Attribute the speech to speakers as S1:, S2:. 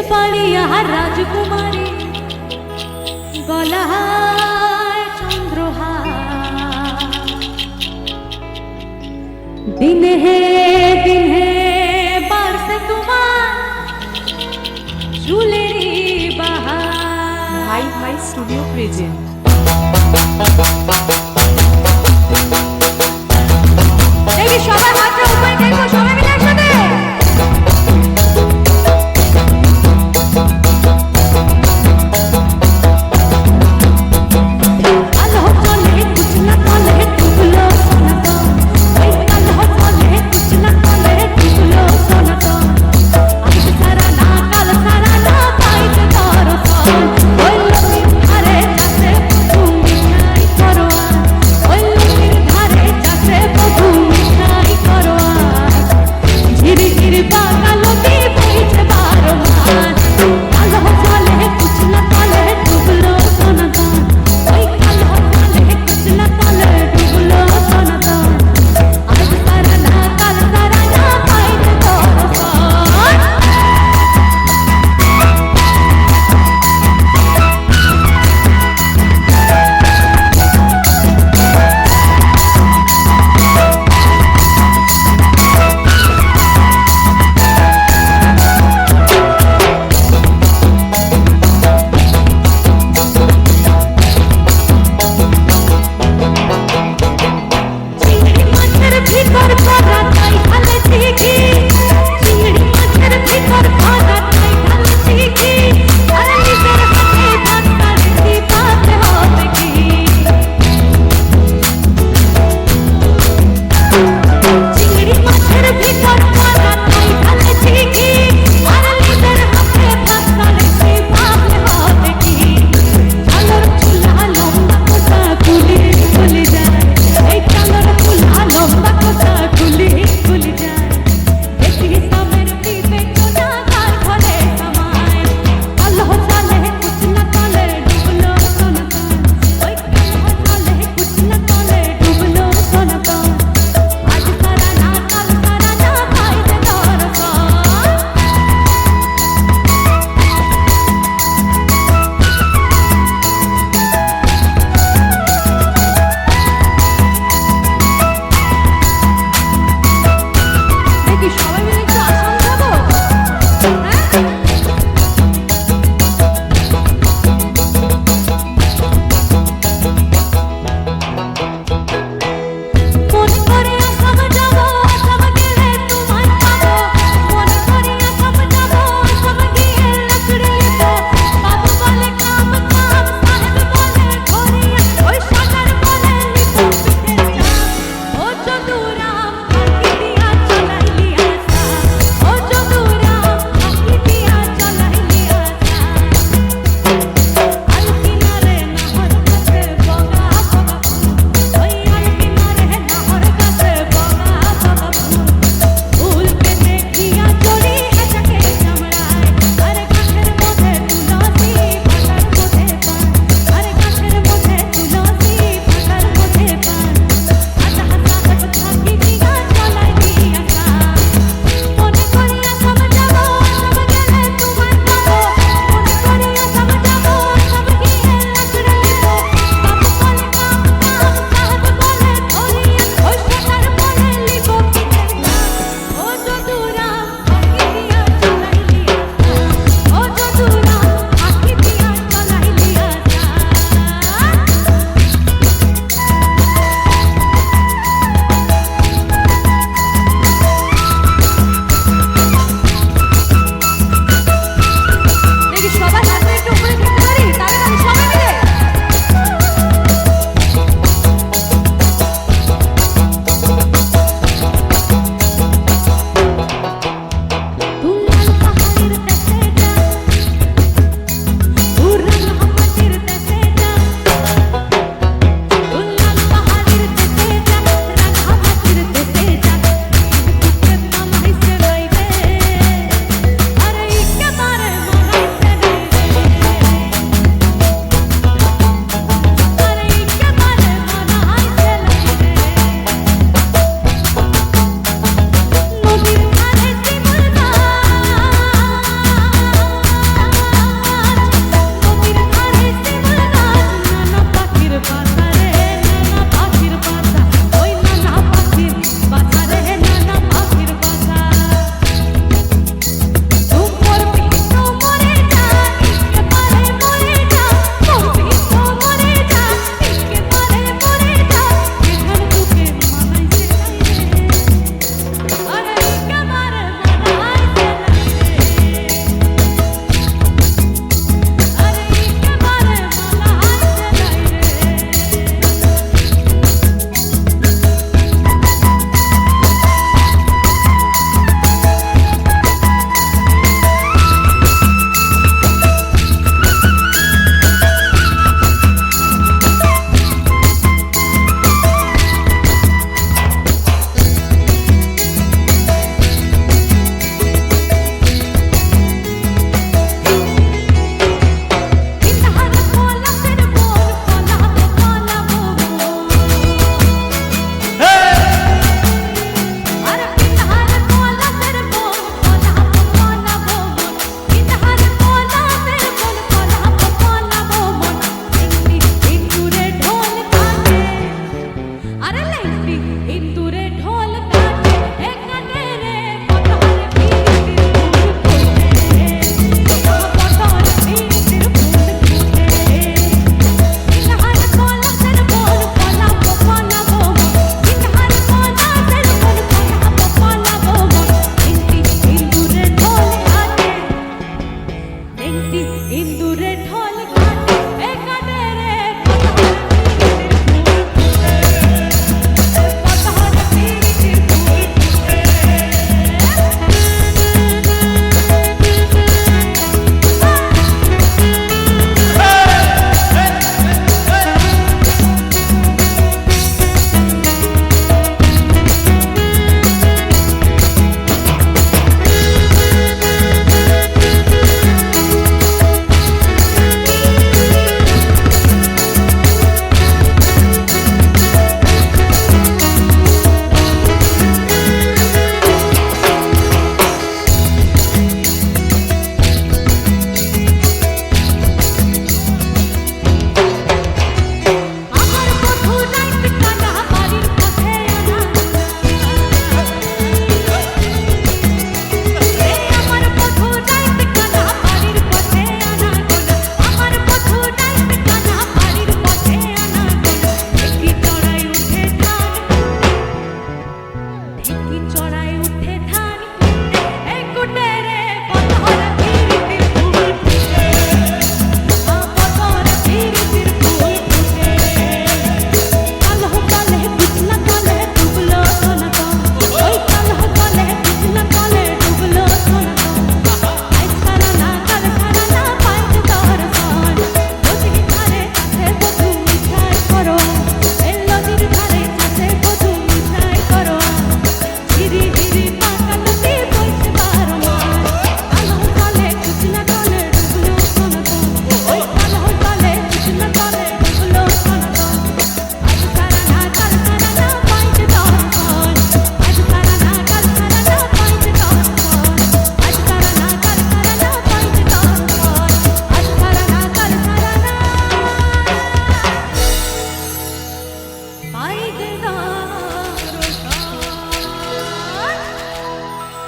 S1: বেছ পাড়িয়া রাজকুমারী। গলায় চন্দ্রহার। दिन है दिन है बरस तुम्हार झूलेरी बहार
S2: ভাই ভাই স্টুডিও প্রেজেন্ট।
S1: দেখি সবাই